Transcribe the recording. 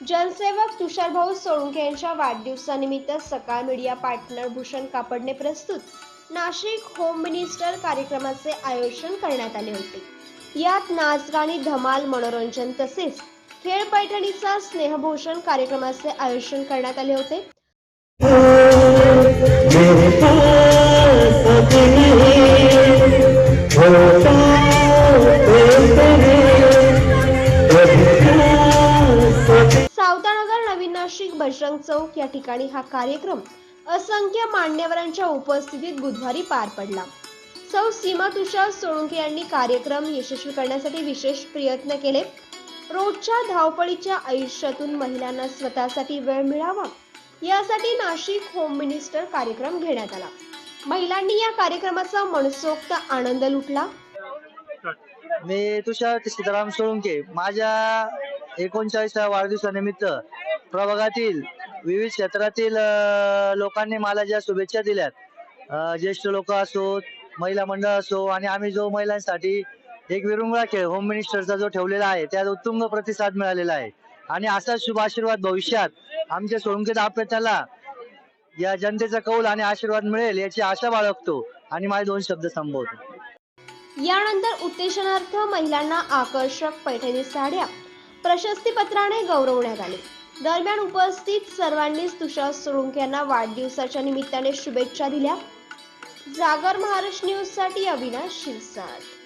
जनसेवक तुषारभाऊ सोळुंके यांच्या वाढदिवसानिमित्त सकाळ मीडिया पार्टनर भूषण कापडने प्रस्तुत नाशिक होम मिनिस्टर कार्यक्रमाचे आयोजन करण्यात आले होते. यात नाचगाणी धमाल मनोरंजन तसेच खेळ पैठणीचा स्नेहभूषण कार्यक्रमाचे आयोजन करण्यात आले होते. अविनाशिक बजरंग चौक या ठिकाणी हा कार्यक्रम असंख्य मान्यवरांच्या उपस्थितीत बुधवारी पार पडला. सौ सीमा तुषार सोळुंके यांनी कार्यक्रम यशस्वी करण्यासाठी विशेष प्रयत्न केले. रोजच्या धावपळीच्या आयुष्यातून महिलांना स्वतःसाठी वेळ मिळावा यासाठी नाशिक होम मिनिस्टर कार्यक्रम घेण्यात आला. महिलांनी या कार्यक्रमाचा मनसोक्त आनंद लुटला. मी तुषार सीताराम सोळुंके. माझ्या एकोणचाळीसव्या वाढदिवसानिमित्त प्रभागातील विविध क्षेत्रातील लोकांनी मला ज्या शुभेच्छा दिल्यात ज्येष्ठ लोक असोत महिला मंडळ असो आणि आम्ही जो महिलांसाठी एक विरुंगळा खेळ होम मिनिस्टरचा जो ठेवलेला आहे त्यात उत्तुंग प्रतिसाद मिळालेला आहे. आणि असा शुभ आशीर्वाद भविष्यात आमच्या सोळुंके आपल्याला या जनतेचा कौल आणि आशीर्वाद मिळेल याची आशा बाळगतो आणि माझे दोन शब्द संबोधतो यानंतर उत्तेजनार्थ महिलांना आकर्षक पैठणी साड्या प्रशस्तीपत्राने गौरवण्यात आले. दरम्यान उपस्थित सर्वांनीच तुषार सोळुंके यांना वाढदिवसाच्या निमित्ताने शुभेच्छा दिल्या. जागर महाराष्ट्र न्यूजसाठी अविनाश शिरसाट.